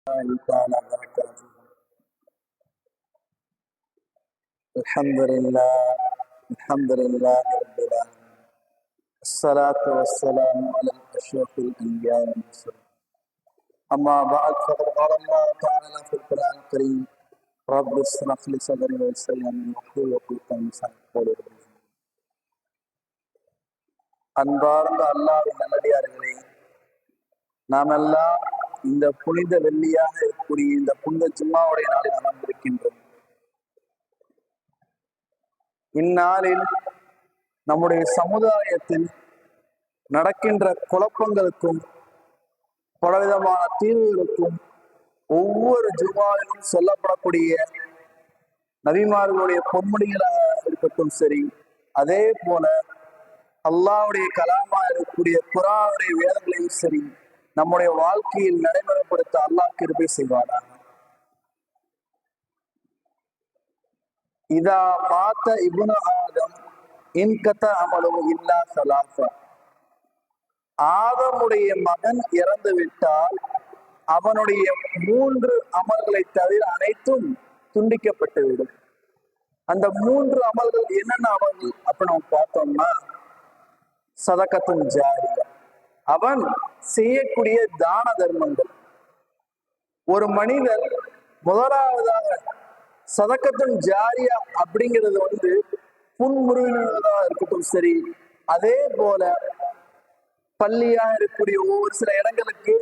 الله تعالى وبركاته الحمد لله الحمد لله رب العالمين الصلاة والسلام على أشرف الأنبياء والمرسلين أما بعد فقد قال الله تعالى في القرآن الكريم رب اشرح لي صدري ويسر لي أمري واحلل عقدة من لساني يفقهوا قولي அன்பார்ந்த அல்லாஹ்வின் நல்லடியார்களே நாமெல்லாம் இந்த புனித வெள்ளியாக இருக்கக்கூடிய இந்த புனித ஜும்மாவுடைய நாளில் அமர்ந்திருக்கின்றோம் இந்நாளில் நம்முடைய சமுதாயத்தில் நடக்கின்ற குழப்பங்களுக்கும் பலவிதமான தீர்வுகளுக்கும் ஒவ்வொரு ஜும்மாவிலும் சொல்லப்படக்கூடிய நபிமார்களுடைய பொன்மொழிகளாக இருக்கட்டும் சரி அதே போல அல்லாவுடைய கலாமா இருக்கக்கூடிய குரானுடைய வேதங்களையும் சரி நம்முடைய வாழ்க்கையில் நடைமுறைப்படுத்த அல்லாஹ் கிருபை செய்வாராக இதா பார்த்த இபுன ஆதம் இன்கத்த அமலும் இல்லா சலாசா. ஆதமுடைய மகன் இறந்து விட்டால் அவனுடைய மூன்று அமல்களை தவிர அனைத்தும் துண்டிக்கப்பட்டுவிடும் அந்த மூன்று அமல்கள் என்னென்ன அமல்கள்? அப்ப நம்ம பார்த்தோம்னா சதக்கத்தும் ஜாரியா. அவன் செய்யக்கூடிய தான தர்மங்கள். ஒரு மனிதர் முதலாவதாக சதக்கத்தன் ஜாரியா அப்படிங்கிறது வந்து புன்முருகதாக இருக்கட்டும் சரி அதே போல பள்ளியா இருக்கக்கூடிய ஒவ்வொரு சில இடங்களுக்கு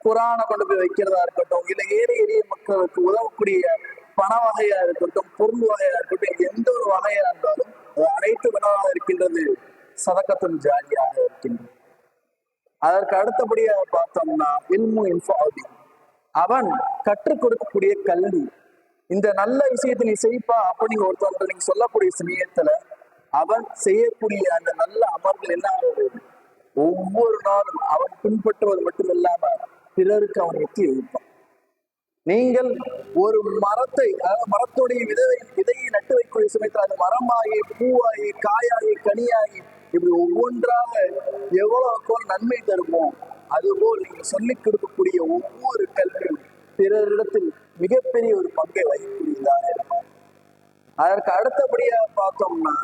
குரானை கொண்டு போய் வைக்கிறதா இருக்கட்டும் இல்லை ஏழை எளிய மக்களுக்கு உதவக்கூடிய பண வகையா இருக்கட்டும் பொருள் வகையா இருக்கட்டும் எந்த ஒரு வகையா இருந்தாலும் அது அனைத்து வினவாக இருக்கின்றது சதக்கத்தின் ஜாரியாக இருக்கின்றது. அதற்கு அடுத்தபடியாக பார்த்தோம்னா இல்மு இன்ஃபாதி அவன் கற்றுக் கொடுக்கக்கூடிய கல்வி. இந்த நல்ல விஷயத்தை நீ செய்ப்பா அப்படின்னு நீங்க ஒருத்தர் நீங்க சொல்லக்கூடிய சமயத்துல அவன் செய்யக்கூடிய அந்த நல்ல அமல்கள் என்ன ஆகுது ஒவ்வொரு நாளும் அவன் பின்பற்றுவது மட்டுமில்லாம பிறருக்கு அவன் எத்தி வைப்பான் நீங்கள் ஒரு மரத்தை அதாவது மரத்துடைய விதையை விதையை நட்டு வைக்கக்கூடிய சமயத்தில் அது மரமாகி பூவாகி காயாகி கனியாகி இப்படி ஒவ்வொன்றாக எவ்வளவு நன்மை தருமோ அதுபோல் நீங்கள் சொல்லிக் கொடுக்கக்கூடிய ஒவ்வொரு கல்வியும் பிறரிடத்தில் மிகப்பெரிய ஒரு பங்கை வகிக்கூடியதாக இருக்கும். அதற்கு அடுத்தபடியாக பார்த்தோம்னா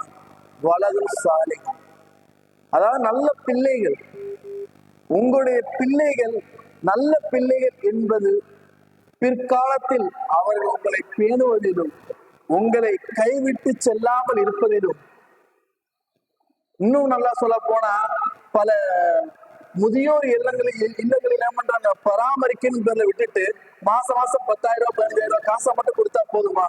வலது சாலை அதாவது நல்ல பிள்ளைகள். உங்களுடைய பிள்ளைகள் நல்ல பிள்ளைகள் என்பது பிற்காலத்தில் அவர்கள் உங்களை பேணுவதிலும் உங்களை கைவிட்டு செல்லாமல் இருப்பதிலும் இன்னும் நல்லா சொல்ல போனா பல முதியோர் இல்லங்களில் இல்லங்களில் என்ன பண்றாங்க? பராமரிக்கணும் விட்டுட்டு மாசம் மாசம் பத்தாயிரம் ரூபாய் பதினஞ்சாயிரம் ரூபாய் காசை மட்டும் கொடுத்தா போதுமா?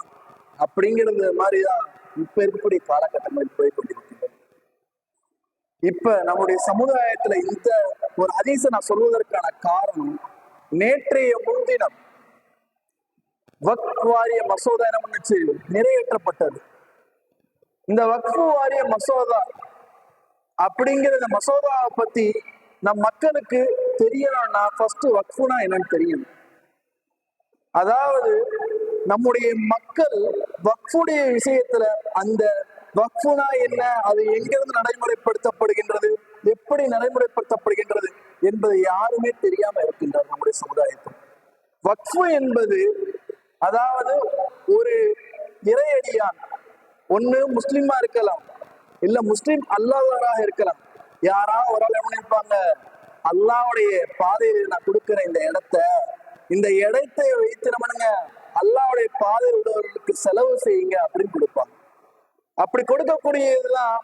அப்படிங்கிறது மாதிரிதான் இப்ப இருக்கக்கூடிய காலகட்டங்களில் போய் கொண்டிருக்கின்றது இப்ப நம்முடைய சமுதாயத்துல இந்த ஒரு அதிச நான் சொல்வதற்கான காரணம் நேற்றைய முன்தினம் வக்ஃப் வாரிய மசோதா என்ன பண்ணுச்சு? நிறைவேற்றப்பட்டது. இந்த வக்ஃப் வாரிய மசோதா அப்படிங்கிற இந்த மசோதாவை பத்தி நம் மக்களுக்கு தெரியணும்னா ஃபர்ஸ்ட் வக்ஃபுனா என்னன்னு தெரியணும். அதாவது நம்முடைய மக்கள் வக்ஃபுடைய விஷயத்துல அந்த வக்ஃபுனா என்ன அது எங்கிருந்து நடைமுறைப்படுத்தப்படுகின்றது எப்படி நடைமுறைப்படுத்தப்படுகின்றது என்பது யாருமே தெரியாம இருக்கின்றார் நம்முடைய சமுதாயத்தில். வக்ஃபு என்பது அதாவது ஒரு இறையடியான் ஒண்ணு முஸ்லிமா இருக்கலாம் இல்ல முஸ்லீம் அல்லாதவராக இருக்கலாம். யாரா ஒரு ஆள் என்ன நினைப்பாங்க அல்லாவுடைய பாதையில் நான் கொடுக்கிற இந்த இடத்த இந்த இடத்தை வைத்து நம்ம அல்லாவுடைய பாதையில் உள்ளவர்களுக்கு செலவு செய்யுங்க அப்படின்னு கொடுப்பாங்க. அப்படி கொடுக்கக்கூடியதுதான்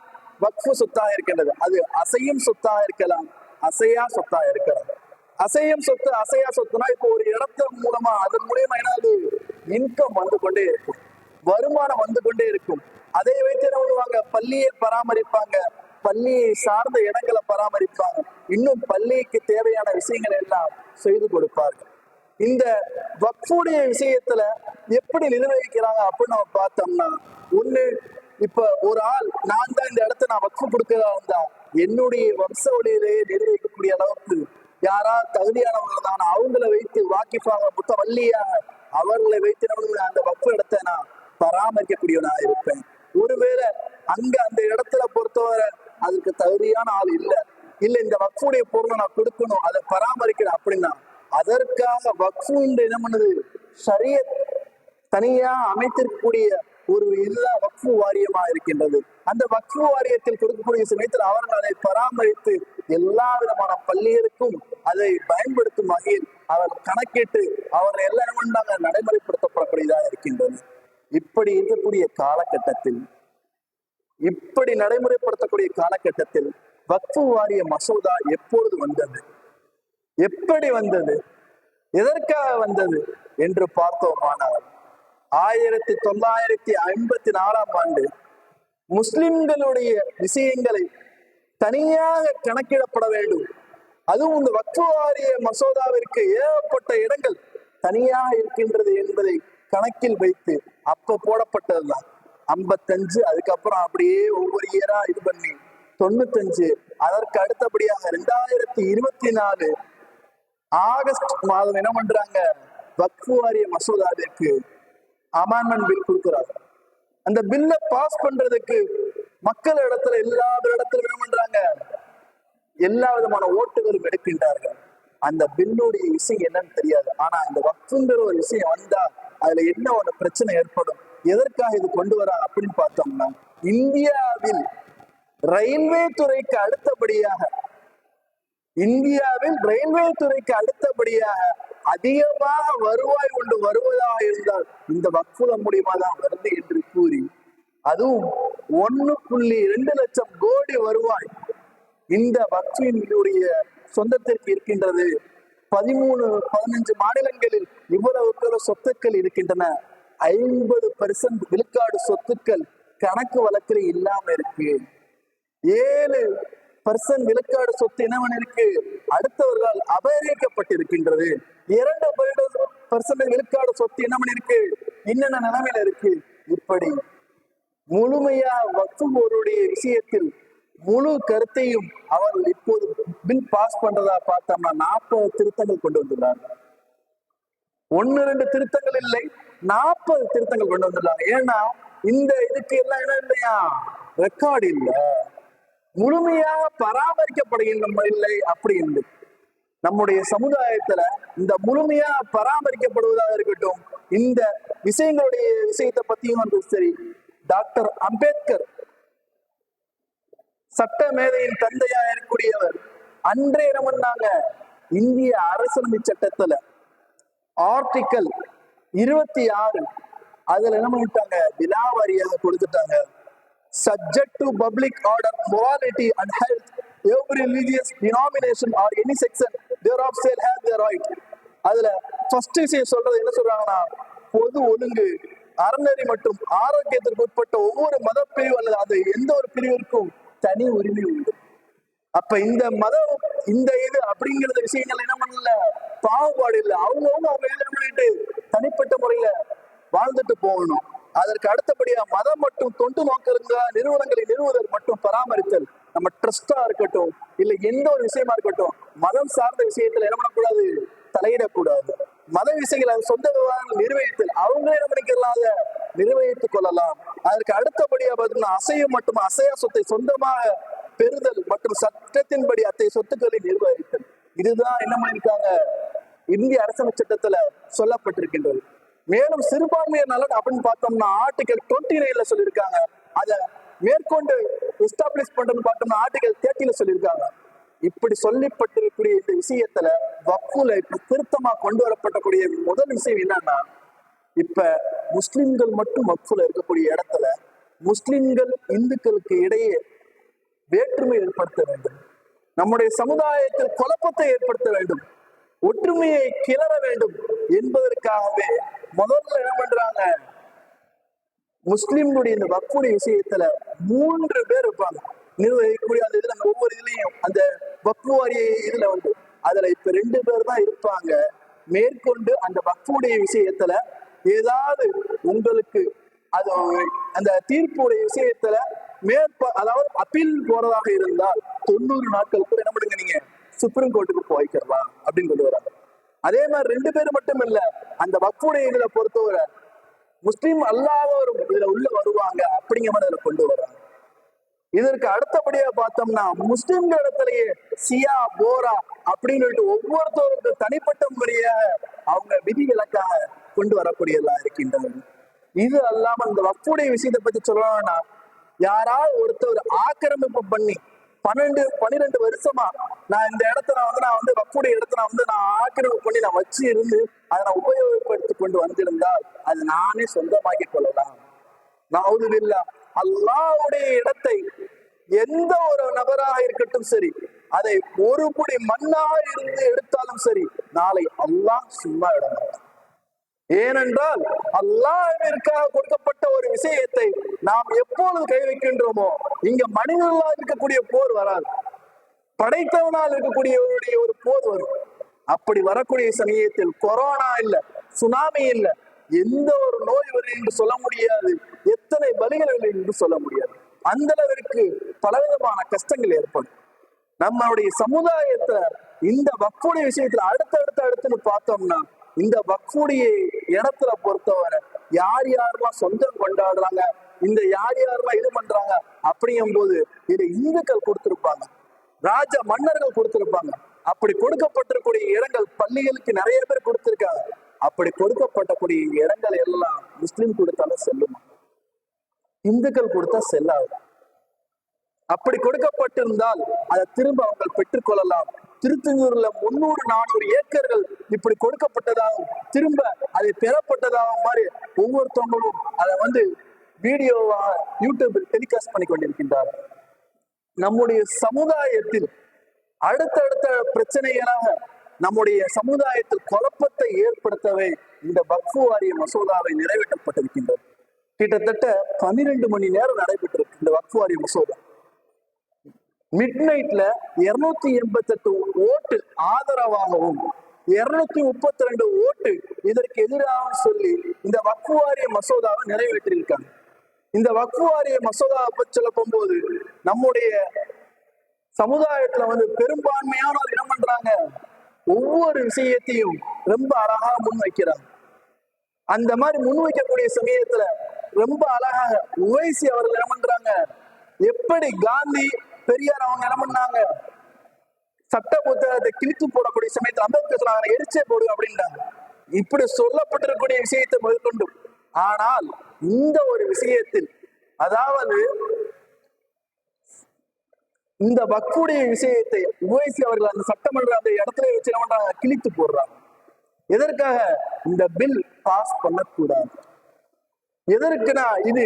வக்ஃபு சொத்தாக இருக்கின்றது. அது அசையும் சொத்தாக இருக்கலாம் அசையா சொத்தாக இருக்கலாம். அசையும் சொத்து அசையா சொத்துனா இப்போ ஒரு இடத்து மூலமா அதன் மூலியமா என்ன இன்கம் வந்து கொண்டே இருக்கும். வருமானம் வந்து கொண்டே இருக்கும். அதை வைத்து என்ன பண்ணுவாங்க? பள்ளியை பராமரிப்பாங்க. பள்ளியை சார்ந்த இடங்களை பராமரிப்பாங்க. இன்னும் பள்ளிக்கு தேவையான விஷயங்கள் எல்லாம் செய்து கொடுப்பார்கள். இந்த வக்ஃபுடைய விஷயத்துல எப்படி நிர்வகிக்கிறாங்க அப்படின்னு நம்ம பார்த்தோம்னா ஒண்ணு இப்ப ஒரு ஆள் நான் தான் இந்த இடத்த நான் வக்ஃபு கொடுக்கிறதா இருந்தா என்னுடைய வம்ச வழியிலேயே நிர்வகிக்கக்கூடிய அளவுக்கு யாரா தகுதியானவங்க தான். அவங்கள வைத்து வாக்கிப்பாங்க மொத்த வள்ளியாக அவர்களை வைத்து நம்ம அந்த வக்ஃபு இடத்த நான் பராமரிக்கக்கூடியவனா இருப்பேன். ஒருவேளை அங்க அந்த இடத்துல பொறுத்தவரை அதுக்கு தகுதியான ஆள் இல்ல. இல்ல இந்த வக்ஃபுடைய பொருளை நான் கொடுக்கணும் அதை பராமரிக்கணும் அப்படின்னா அதற்காக வக்ஃபு என்று என்ன பண்ணுது? சரிய தனியா அமைத்திருக்கக்கூடிய ஒரு இதுதான் வக்ஃபு வாரியமா இருக்கின்றது. அந்த வக்ஃபு வாரியத்தில் கொடுக்கக்கூடிய சமயத்தில் அவர்கள் அதை பராமரித்து எல்லா விதமான பள்ளிகளுக்கும் அதை பயன்படுத்தும் வகையில் அவர் கணக்கிட்டு அவர்கள் எல்லா நடைமுறைப்படுத்தப்படக்கூடியதாக இருக்கின்றது. இப்படி இருக்கக்கூடிய காலகட்டத்தில் இப்படி நடைமுறைப்படுத்தக்கூடிய காலகட்டத்தில் வக்ஃபு வாரிய மசோதா எப்பொழுது வந்தது? எப்படி வந்தது? எதற்காக வந்தது என்று பார்த்தோமானால் ஆயிரத்தி தொள்ளாயிரத்தி ஐம்பத்தி நாலாம் ஆண்டு முஸ்லிம்களுடைய விஷயங்களை தனியாக கணக்கிடப்பட வேண்டும். அதுவும் இந்த வக்ஃபு வாரிய மசோதாவிற்கு ஏகப்பட்ட இடங்கள் தனியாக இருக்கின்றது என்பதை கணக்கில் வைத்து அப்ப போடப்பட்டதுதான். ஐம்பத்தஞ்சு அதுக்கப்புறம் அப்படியே ஒவ்வொரு இயரா இது பண்ணி தொண்ணூத்தஞ்சு அதற்கு அடுத்தபடியாக ரெண்டாயிரத்தி இருபத்தி நாலு ஆகஸ்ட் மாதம் என்ன பண்றாங்க? வக்ஃபு வாரிய மசோதாவிற்கு அமான்மெண்ட் பில் கொடுக்குறாங்க. அந்த பில்லை பாஸ் பண்றதுக்கு மக்கள் இடத்துல எல்லா இடத்துல என்ன பண்றாங்க? எல்லா விதமான ஓட்டுகளும் எடுக்கின்றார்கள். அந்த பில்லுடைய விஷயம் என்னன்னு தெரியாது. ஆனா இந்த வக்ஃபுங்கிற ஒரு விஷயம் வந்தா அதுல என்ன ஒண்ணு பிரச்சனை ஏற்படும்? எதற்காக இது கொண்டு வர அப்படின்னு பார்த்தோம்னா இந்தியாவில் ரயில்வே துறைக்கு அடுத்தபடியாக இந்தியாவில் ரயில்வே துறைக்கு அடுத்தபடியாக அதிகமாக வருவாய் கொண்டு வருவதாக இருந்தால் இந்த வக்ஃபுல மூலியமா தான் வருது என்று கூறி அதுவும் ஒண்ணு புள்ளி ரெண்டு லட்சம் கோடி வருவாய் இந்த வக்ஃபினுடைய சொந்தத்திற்கு இருக்கின்றது. பதிமூணு பதினஞ்சு மாநிலங்களில் இவ்வளவு சொத்துக்கள் இருக்கின்றன. ஐம்பது பெர்சன்ட் விழுக்காடு சொத்துக்கள் கணக்கு வழக்கில் இல்லாம இருக்கு. ஏழு பர்சன்ட் விழுக்காடு சொத்து என்னவன் இருக்கு அடுத்தவர்களால் அபகரிக்கப்பட்டிருக்கின்றது. இரண்டு பர்சன்ட் விழுக்காடு சொத்து என்னவன் இருக்கு என்னென்ன நிலைமையில இருக்கு? இப்படி முழுமையா வக்குவோருடைய விஷயத்தில் முழு கருத்தையும் அவர் இப்போது பில் பாஸ் பண்றதா பார்த்தோம்னா நாற்பது திருத்தங்கள் கொண்டு வந்துள்ளார் ஒன்னு ரெண்டு திருத்தங்கள் இல்லை நாற்பது திருத்தங்கள் கொண்டு வந்துள்ளாங்க ஏன்னா இந்த இதுக்கு எல்லாம் என்ன இல்லையா? ரெக்கார்டு இல்ல. முழுமையாக பராமரிக்கப்படுகின்ற இல்லை அப்படி இல்லை நம்முடைய சமுதாயத்துல இந்த முழுமையா பராமரிக்கப்படுவதாக இருக்கட்டும் இந்த விஷயங்களுடைய விஷயத்தை பத்தியும் வந்து சரி டாக்டர் அம்பேத்கர் சட்ட மேதையின் தந்தையா இருக்கக்கூடியவர் அன்றே என்ன இந்திய அரசியலமை சட்டத்துல. ஆர்டிக்கல் இருபத்தி ஆறு. அதுல என்ன பண்ணிட்டாங்க? விலாவாரியாக கொடுத்துட்டாங்க. Subject to public order morality and health every religious denomination or any section thereof shall have their right அதுல ஃபர்ஸ்ட் விஷயம் சொல்றது என்ன சொல்றாங்கன்னா பொது ஒழுங்கு அறநெறி மற்றும் ஆரோக்கியத்திற்கு உட்பட்ட ஒவ்வொரு மத பிரிவு அல்லது அது எந்த ஒரு பிரிவிற்கும் தனி உரிமை உண்டு. அப்ப இந்த மதம் இந்த இது அப்படிங்கிற விஷயங்கள் என்ன பண்ணல? பாகுபாடு இல்லை. அவங்கவுங்க அவங்க என்ன பண்ணிட்டு? தனிப்பட்ட முறையில வாழ்ந்துட்டு போகணும். அதற்கு அடுத்தபடியா மதம் மட்டும் தொண்டு நோக்கங்க நிறுவனங்களை நிறுவுதல் மட்டும் பராமரித்தல். நம்ம ட்ரஸ்டா இருக்கட்டும் இல்ல எந்த ஒரு விஷயமா இருக்கட்டும் மதம் சார்ந்த விஷயத்துல என்ன பண்ணக்கூடாது? தலையிடக்கூடாது. மத விஷயங்களை சொந்த விவாதங்கள் நிர்வகித்தல் அவங்களே என்ன பண்ணிக்கலாம் அதை நிர்வகித்துக் கொள்ளலாம். அதற்கு அடுத்தபடியா பார்த்தீங்கன்னா அசையும் மற்றும் அசையா சொத்தை சொந்தமாக பெறுதல் மற்றும் சட்டத்தின்படி அத்தகைய சொத்துக்களை நிர்வகித்தல். இதுதான் என்ன பண்ணிருக்காங்க இந்திய அரசியல் சட்டத்துல சொல்லப்பட்டிருக்கின்றது. மேலும் சிறுபான்மையர் நலன் அப்படின்னு பார்த்தோம்னா ஆர்டிகல் டுவெண்ட்டி நைன்ல சொல்லியிருக்காங்க. அதை மேற்கொண்டு எஸ்டாப்ளிஷ் பண்றதுன்னு பார்த்தோம்னா ஆர்டிகல் தேர்ட்டில சொல்லியிருக்காங்க. இப்படி சொல்லப்பட்டிருக்கக்கூடிய இந்த விஷயத்துல வக்குல இப்ப திருத்தமா கொண்டு வரப்பட்டக்கூடிய முதல் விஷயம் என்னன்னா இப்ப முஸ்லிம்கள் மட்டும் வக்குல இருக்கக்கூடிய இடத்துல முஸ்லிம்கள் இந்துக்களுக்கு இடையே வேற்றுமை ஏற்படுத்த வேண்டும். நம்முடைய சமுதாயத்தில் குழப்பத்தை ஏற்படுத்த வேண்டும். ஒற்றுமையை கிளற வேண்டும் என்பதற்காகவே முதல்ல என்ன பண்றாங்க? முஸ்லிம்களுடைய இந்த வக்குடைய விஷயத்துல மூன்று பேர் இருப்பாங்க. நிர்வகிக்கக்கூடிய அந்த இதுல ஒவ்வொரு இதுலயும் அந்த வக்கு வாரிய இதுல வந்து அதுல இப்ப ரெண்டு பேர் தான் இருப்பாங்க. மேற்கொண்டு அந்த வக்குடைய விஷயத்துல ஏதாவது உங்களுக்கு அது அந்த தீர்ப்புடைய விஷயத்துல மேற்ப அதாவது அப்பீல் போறதாக இருந்தால் தொண்ணூறு நாட்களுக்கு என்ன பண்ணுங்க நீங்க சுப்ரீம் கோர்ட்டுக்கு போய்க்கலாம் அப்படின்னு கொண்டு வராங்க. அதே மாதிரி ரெண்டு பேர் மட்டும் இல்ல அந்த வக்குடைய இதுல பொறுத்தவரை முஸ்லீம் அல்லாதவரும் இதுல உள்ள வருவாங்க அப்படிங்கிற மாதிரி அதுல கொண்டு வர்றாங்க. இதற்கு அடுத்தபடியா பார்த்தோம்னா முஸ்லிம்கள் இடத்துலயே சியா போரா அப்படின்னு சொல்லிட்டு ஒவ்வொருத்தருக்கு தனிப்பட்ட முறையாக அவங்க விதிவிலக்காக கொண்டு வரக்கூடியதா இருக்கின்றது. இது அல்லாம இந்த வப்புடைய விஷயத்தை பத்தி சொல்லணும்னா யாராவது ஒருத்தர் ஆக்கிரமிப்பு பண்ணி பன்னெண்டு பன்னிரெண்டு வருஷமா நான் இந்த இடத்துல வந்து நான் வந்து வப்புடைய இடத்துல வந்து நான் ஆக்கிரமிப்பு பண்ணி நான் வச்சு இருந்து அதை நான் உபயோகப்படுத்தி கொண்டு வந்திருந்தால் அது நானே சொந்தமாக்கி கொள்ளலாம். நவுதுபில்லா. அல்லாவுடைய இடத்தை எந்த ஒரு நபராக இருக்கட்டும் சரி அதை ஒரு புடி மண்ணாக இருந்து எடுத்தாலும் சரி நாளை அல்லாஹ் சும்மா இட ஏனென்றால் அல்லாவிற்காக கொடுக்கப்பட்ட ஒரு விஷயத்தை நாம் எப்பொழுது கை வைக்கின்றோமோ இங்க மனிதர்களால் இருக்கக்கூடிய போர் வராது. படைத்தவனால் இருக்கக்கூடியவருடைய ஒரு போர் வரும். அப்படி வரக்கூடிய சமயத்தில் கொரோனா இல்ல சுனாமி இல்ல எந்த ஒரு நோய் வரும் என்று சொல்ல முடியாது. எத்தனை பலிகள் இல்லை என்று சொல்ல முடியாது. அந்த அளவிற்கு பலவிதமான கஷ்டங்கள் ஏற்படும். நம்மளுடைய சமுதாயத்தை இந்த வக்குடைய விஷயத்துல அடுத்த அடுத்த அடுத்துன்னு பார்த்தோம்னா இந்த வக்குடைய இடத்துல பொறுத்தவரை யார் யாரெல்லாம் சொந்தம் கொண்டாடுறாங்க இந்த யார் யாரெல்லாம் இது பண்றாங்க அப்படிங்கும் போது இதை இந்துக்கள் கொடுத்திருப்பாங்க ராஜ மன்னர்கள் கொடுத்திருப்பாங்க. அப்படி கொடுக்கப்பட்டிருக்கூடிய இடங்கள் பள்ளிகளுக்கு நிறைய பேர் கொடுத்திருக்காங்க. அப்படி கொடுக்கப்பட்டக்கூடிய இடங்கள் எல்லாம் முஸ்லிம் கொடுத்தாலும் செல்லுமா? இந்துக்கள் கொடுத்தா செல்லாது? அப்படி கொடுக்கப்பட்டிருந்தால் அதை திரும்ப அவங்க பெற்றுக்கொள்ளலாம் திருத்தங்கூர்ல முன்னூறு நானூறு ஏக்கர்கள் இப்படி கொடுக்கப்பட்டதாகவும் திரும்ப அதை பெறப்பட்டதாகவும் மாதிரி ஒவ்வொருத்தவங்களும் அதை வந்து வீடியோவா யூடியூபில் டெலிகாஸ்ட் பண்ணி கொண்டிருக்கின்றார் நம்முடைய சமுதாயத்தில் அடுத்தடுத்த பிரச்சனைகளாக நம்முடைய சமுதாயத்தில் குழப்ப ஏற்படுத்தவே இந்த வக்ஃபு வாரிய மசோதாவை நிறைவேற்றப்பட்டிருக்கின்றது. கிட்டத்தட்ட பன்னிரெண்டு மணி நேரம் நடைபெற்றிருக்கு இந்த வக்ஃபு வாரிய மசோதா. மிட் நைட்ல இருநூத்தி எண்பத்தி எட்டு ஓட்டு ஆதரவாகவும் இருநூத்தி முப்பத்தி ரெண்டு ஓட்டு இதற்கு எதிராக சொல்லி இந்த வக்ஃபு வாரிய மசோதாவை நிறைவேற்றியிருக்காங்க. இந்த வக்ஃபு வாரிய மசோதாவை பற்றி சொல்ல போகும்போது நம்முடைய சமுதாயத்துல வந்து பெரும்பான்மையானவர் என்ன பண்றாங்க ஒவ்வொரு விஷயத்தையும் ரொம்ப அழகா முன்வைக்கிறார். அந்த மாதிரி முன்வைக்கக்கூடிய சமயத்துல ரொம்ப அழகாக உவைசி அவர்கள் என்ன பண்றாங்க? எப்படி காந்தி பெரியார் அவங்க என்ன பண்ணாங்க? சட்ட புத்தகத்தை கிழித்து போடக்கூடிய சமயத்தில் அம்பேத்கர் சொன்னாங்க எரிச்சே போடு அப்படின்றாங்க. இப்படி சொல்லப்பட்டிருக்கக்கூடிய விஷயத்தை முதற்கொண்டு. ஆனால் இந்த ஒரு விஷயத்தில் அதாவது இந்த வக்குடைய விஷயத்தை உவைசி அவர்கள் அந்த சட்டமன்ற அந்த இடத்துல வச்சு என்ன பண்றாங்க? கிழித்து போடுறாங்க. எதற்காக? இந்த பில் பாஸ் பண்ணக்கூடாது. எதற்குனா இது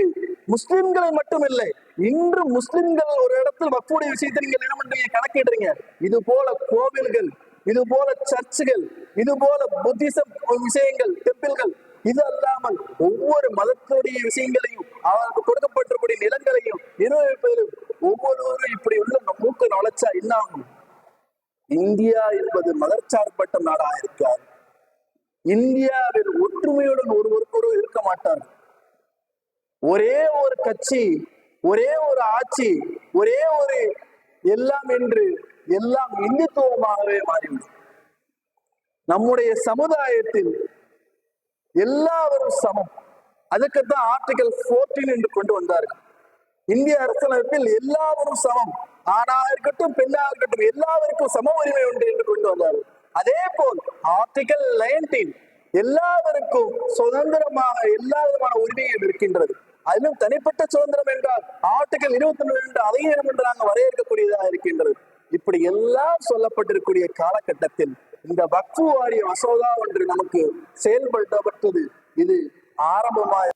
முஸ்லிம்களை மட்டும் இல்லை இன்று முஸ்லிம்கள் ஒரு இடத்துல வக்குடைய விஷயத்தை நீங்க என்ன பண்றீங்க? கணக்கிடுறீங்க. இது போல கோவில்கள் இது போல சர்ச்சுகள் இது போல புத்திசம் விஷயங்கள் டெம்பிள்கள் இது அல்லாமல் ஒவ்வொரு மதத்துடைய விஷயங்களையும் அவருக்கு கொடுக்கப்பட்டிருக்கூடிய நிலங்களையும் நிர்வகிப்பதிலும் ஒவ்வொருவரும் இப்படி உள்ள நம்ம மூக்கு நுழைச்சா என்ன ஆகும் இந்தியா என்பது மதச்சார்பட்ட நாடா இருக்காது. இந்தியாவில் ஒற்றுமையுடன் ஒருவருக்கொரு இருக்க மாட்டார்கள் ஒரே ஒரு கட்சி ஒரே ஒரு ஆட்சி ஒரே ஒரு எல்லாம் என்று எல்லாம் இந்துத்துவமாகவே மாறிவிடும். நம்முடைய சமுதாயத்தில் எல்லாவரும் சமம். அதுக்குத்தான் ஆர்டிகல் 14 என்று கொண்டு வந்தார்கள். இந்திய அரசியலமைப்பில் எல்லாரும் சமம். ஆணா இருக்கட்டும் பெண்ணா இருக்கட்டும் எல்லாருக்கும் சம உரிமை உண்டு என்று கொண்டு வந்தார் அதே போல் ஆர்டிகல் 19 எல்லாருக்கும் சுதந்திரமாக எல்லா விதமான உரிமையும் இருக்கின்றது. அதிலும் தனிப்பட்ட சுதந்திரம் என்றால் ஆர்டிகல் இருபத்தி ஒன்று என்று அதையும் என்று நாங்கள் வரையறுக்கக்கூடியதாக இருக்கின்றது. இப்படி எல்லாம் சொல்லப்பட்டிருக்கக்கூடிய காலகட்டத்தில் இந்த வக்ஃபு வாரிய மசோதா ஒன்று நமக்கு செயல்படுத்தப்பட்டது. இது ஆரம்பமாக